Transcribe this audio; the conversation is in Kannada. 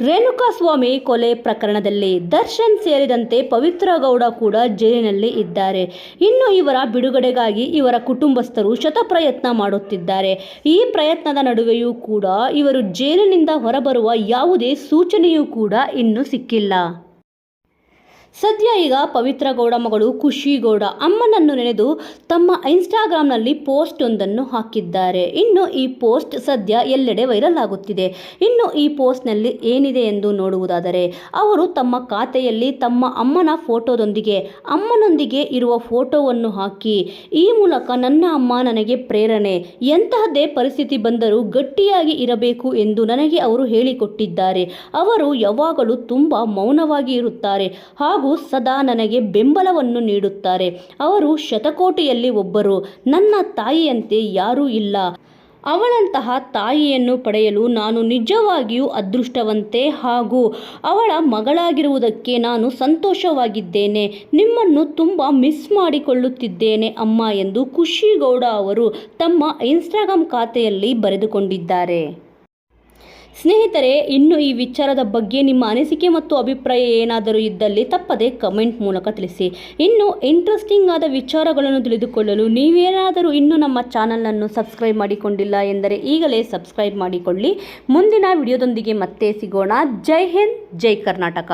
ರೇಣುಕಾಸ್ವಾಮಿ ಕೊಲೆ ಪ್ರಕರಣದಲ್ಲಿ ದರ್ಶನ್ ಸೇರಿದಂತೆ ಪವಿತ್ರ ಗೌಡ ಕೂಡ ಜೈಲಿನಲ್ಲಿ ಇದ್ದಾರೆ. ಇನ್ನು ಇವರ ಬಿಡುಗಡೆಗಾಗಿ ಇವರ ಕುಟುಂಬಸ್ಥರು ಶತಪ್ರಯತ್ನ ಮಾಡುತ್ತಿದ್ದಾರೆ. ಈ ಪ್ರಯತ್ನದ ನಡುವೆಯೂ ಕೂಡ ಇವರು ಜೈಲಿನಿಂದ ಹೊರಬರುವ ಯಾವುದೇ ಸೂಚನೆಯೂ ಕೂಡ ಇನ್ನೂ ಸಿಕ್ಕಿಲ್ಲ. ಸದ್ಯ ಈಗ ಪವಿತ್ರ ಗೌಡ ಮಗಳು ಖುಷಿ ಗೌಡ ಅಮ್ಮನನ್ನು ನೆನೆದು ತಮ್ಮ ಇನ್ಸ್ಟಾಗ್ರಾಮ್ನಲ್ಲಿ ಪೋಸ್ಟ್ ಒಂದನ್ನು ಹಾಕಿದ್ದಾರೆ. ಇನ್ನು ಈ ಪೋಸ್ಟ್ ಸದ್ಯ ಎಲ್ಲೆಡೆ ವೈರಲ್ ಆಗುತ್ತಿದೆ. ಇನ್ನು ಈ ಪೋಸ್ಟ್ನಲ್ಲಿ ಏನಿದೆ ಎಂದು ನೋಡುವುದಾದರೆ, ಅವರು ತಮ್ಮ ಖಾತೆಯಲ್ಲಿ ತಮ್ಮ ಅಮ್ಮನ ಫೋಟೋದೊಂದಿಗೆ, ಅಮ್ಮನೊಂದಿಗೆ ಇರುವ ಫೋಟೋವನ್ನು ಹಾಕಿ, ಈ ಮೂಲಕ ನನ್ನ ಅಮ್ಮ ನನಗೆ ಪ್ರೇರಣೆ, ಎಂತಹದ್ದೇ ಪರಿಸ್ಥಿತಿ ಬಂದರೂ ಗಟ್ಟಿಯಾಗಿ ಇರಬೇಕು ಎಂದು ನನಗೆ ಅವರು ಹೇಳಿಕೊಟ್ಟಿದ್ದಾರೆ. ಅವರು ಯಾವಾಗಲೂ ತುಂಬ ಮೌನವಾಗಿ ಇರುತ್ತಾರೆ. ಹಾಗೂ ಸದಾ ನನಗೆ ಬೆಂಬಲವನ್ನು ನೀಡುತ್ತಾರೆ. ಅವರು ಶತಕೋಟಿಯಲ್ಲಿ ಒಬ್ಬರು, ನನ್ನ ತಾಯಿಯಂತೆ ಯಾರೂ ಇಲ್ಲ. ಅವಳಂತಹ ತಾಯಿಯನ್ನು ಪಡೆಯಲು ನಾನು ನಿಜವಾಗಿಯೂ ಅದೃಷ್ಟವಂತೆ ಹಾಗೂ ಅವಳ ಮಗಳಾಗಿರುವುದಕ್ಕೆ ನಾನು ಸಂತೋಷವಾಗಿದ್ದೇನೆ. ನಿಮ್ಮನ್ನು ತುಂಬ ಮಿಸ್ ಮಾಡಿಕೊಳ್ಳುತ್ತಿದ್ದೇನೆ ಅಮ್ಮ ಎಂದು ಖುಷಿಗೌಡ ಅವರು ತಮ್ಮ ಇನ್ಸ್ಟಾಗ್ರಾಮ್ ಖಾತೆಯಲ್ಲಿ ಬರೆದುಕೊಂಡಿದ್ದಾರೆ. ಸ್ನೇಹಿತರೆ, ಇನ್ನು ಈ ವಿಚಾರದ ಬಗ್ಗೆ ನಿಮ್ಮ ಅನಿಸಿಕೆ ಮತ್ತು ಅಭಿಪ್ರಾಯ ಏನಾದರೂ ಇದ್ದಲ್ಲಿ ತಪ್ಪದೆ ಕಮೆಂಟ್ ಮೂಲಕ ತಿಳಿಸಿ. ಇನ್ನು ಇಂಟ್ರೆಸ್ಟಿಂಗ್ ಆದ ವಿಚಾರಗಳನ್ನು ತಿಳಿದುಕೊಳ್ಳಲು ನೀವೇನಾದರೂ ಇನ್ನೂ ನಮ್ಮ ಚಾನಲನ್ನು ಸಬ್ಸ್ಕ್ರೈಬ್ ಮಾಡಿಕೊಂಡಿಲ್ಲ ಎಂದರೆ ಈಗಲೇ ಸಬ್ಸ್ಕ್ರೈಬ್ ಮಾಡಿಕೊಳ್ಳಿ. ಮುಂದಿನ ವಿಡಿಯೋದೊಂದಿಗೆ ಮತ್ತೆ ಸಿಗೋಣ. ಜೈ ಹಿಂದ್, ಜೈ ಕರ್ನಾಟಕ.